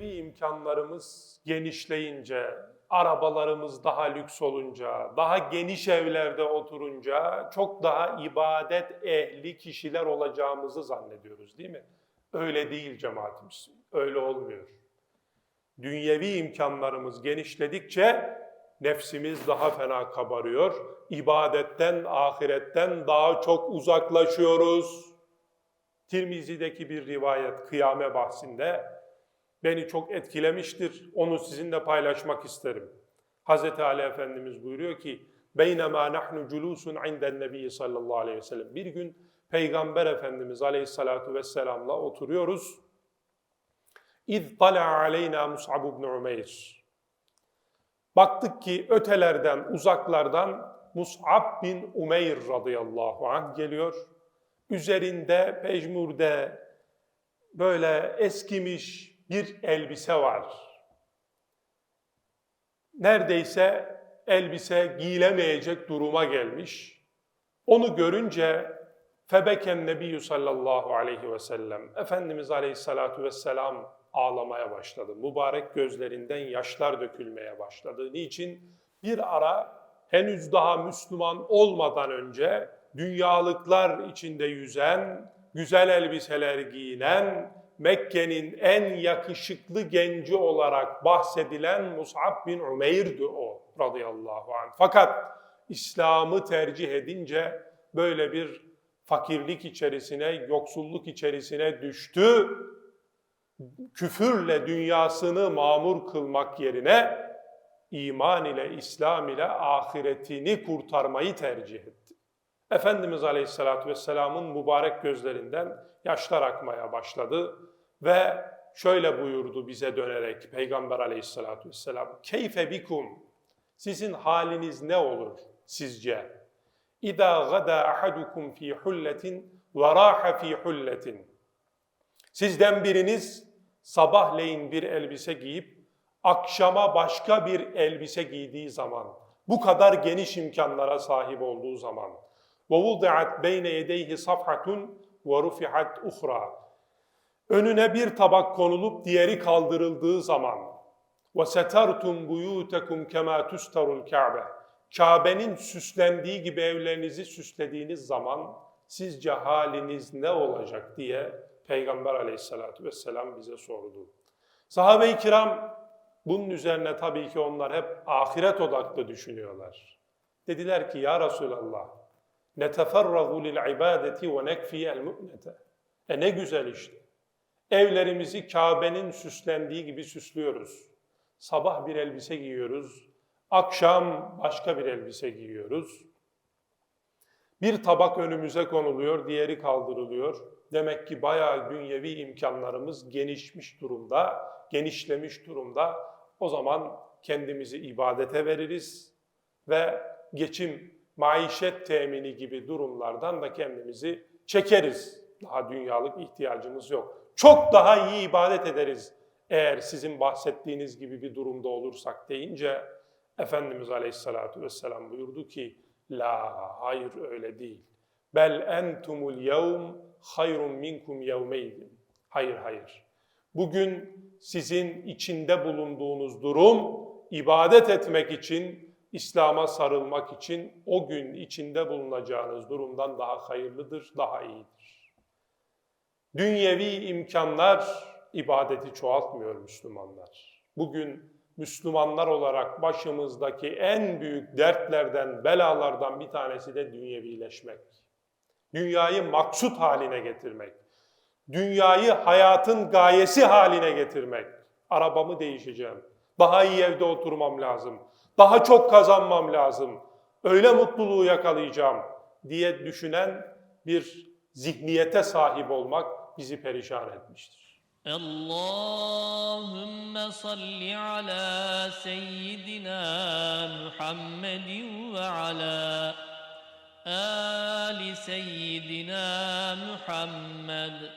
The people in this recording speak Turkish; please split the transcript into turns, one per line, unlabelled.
dünyevi imkanlarımız genişleyince, arabalarımız daha lüks olunca, daha geniş evlerde oturunca çok daha ibadet ehli kişiler olacağımızı zannediyoruz değil mi? Öyle değil cemaat Müslüman. Öyle olmuyor. Dünyevi imkanlarımız genişledikçe nefsimiz daha fena kabarıyor. İbadetten, ahiretten daha çok uzaklaşıyoruz. Tirmizi'deki bir rivayet kıyame bahsinde beni çok etkilemiştir. Onu sizinle paylaşmak isterim. Hazreti Ali Efendimiz buyuruyor ki beynema nahnu culusun inden nebi sallallahu aleyhi ve sellem. Bir gün Peygamber Efendimiz aleyhissalatu vesselamla oturuyoruz. İz tala aleyna Mus'ab ibn Umeyr. Baktık ki ötelerden, uzaklardan Mus'ab bin Umeyr radıyallahu anh geliyor. Üzerinde pejmurde böyle eskimiş bir elbise var. Neredeyse elbise giyilemeyecek duruma gelmiş. Onu görünce Febeken Nebiyyü sallallahu aleyhi ve sellem Efendimiz aleyhissalatu vesselam ağlamaya başladı. Mübarek gözlerinden yaşlar dökülmeye başladı. Niçin? Bir ara henüz daha Müslüman olmadan önce dünyalıklar içinde yüzen, güzel elbiseler giyinen, Mekke'nin en yakışıklı genci olarak bahsedilen Mus'ab bin Umeyr'di o radıyallahu anh. Fakat İslam'ı tercih edince böyle bir fakirlik içerisine, yoksulluk içerisine düştü. Küfürle dünyasını mamur kılmak yerine iman ile, İslam ile ahiretini kurtarmayı tercih etti. Efendimiz Aleyhisselatü Vesselam'ın mübarek gözlerinden yaşlar akmaya başladı ve şöyle buyurdu bize dönerek Peygamber Aleyhisselatü Vesselam Keyfe bikum sizin haliniz ne olur sizce? İza gada ahadukum fi hulletin ve raha fi hulletin Sizden biriniz sabahleyin bir elbise giyip akşama başka bir elbise giydiği zaman bu kadar geniş imkanlara sahip olduğu zaman وَوُضِعَتْ بَيْنَ يَدَيْهِ صَفْحَةٌ وَرُفِحَتْ اُخْرَى Önüne bir tabak konulup diğeri kaldırıldığı zaman وَسَتَرْتُمْ بُيُوتَكُمْ كَمَا تُسْتَرُ الْكَعْبَةِ Kabe'nin süslendiği gibi evlerinizi süslediğiniz zaman sizce haliniz ne olacak diye Peygamber aleyhissalatü vesselam bize sordu. Sahabe-i kiram bunun üzerine tabii ki onlar hep ahiret odaklı düşünüyorlar. Dediler ki ya Resulallah neteferragu lil ibadeti ve nekfiyel mu'nete. E ne güzel işte. Evlerimizi Kabe'nin süslendiği gibi süslüyoruz. Sabah bir elbise giyiyoruz, akşam başka bir elbise giyiyoruz. Bir tabak önümüze konuluyor, diğeri kaldırılıyor. Demek ki bayağı dünyevi imkanlarımız genişmiş durumda, genişlemiş durumda. O zaman kendimizi ibadete veririz ve geçim, maişet temini gibi durumlardan da kendimizi çekeriz. Daha dünyalık ihtiyacımız yok. Çok daha iyi ibadet ederiz eğer sizin bahsettiğiniz gibi bir durumda olursak deyince Efendimiz Aleyhisselatü Vesselam buyurdu ki La, hayır öyle değil. Bel entumul yevm hayrun minkum yevmeydin. Hayır, hayır. Bugün sizin içinde bulunduğunuz durum ibadet etmek için, İslam'a sarılmak için o gün içinde bulunacağınız durumdan daha hayırlıdır, daha iyidir. Dünyevi imkanlar ibadeti çoğaltmıyor Müslümanlar. Bugün Müslümanlar olarak başımızdaki en büyük dertlerden, belalardan bir tanesi de dünyevileşmek. Dünyayı maksut haline getirmek. Dünyayı hayatın gayesi haline getirmek. Arabamı değişeceğim. Daha iyi evde oturmam lazım. Daha çok kazanmam lazım. Öyle mutluluğu yakalayacağım diye düşünen bir zihniyete sahip olmak bizi perişan etmiştir.
اللهم صل على سيدنا محمد وعلى آل سيدنا محمد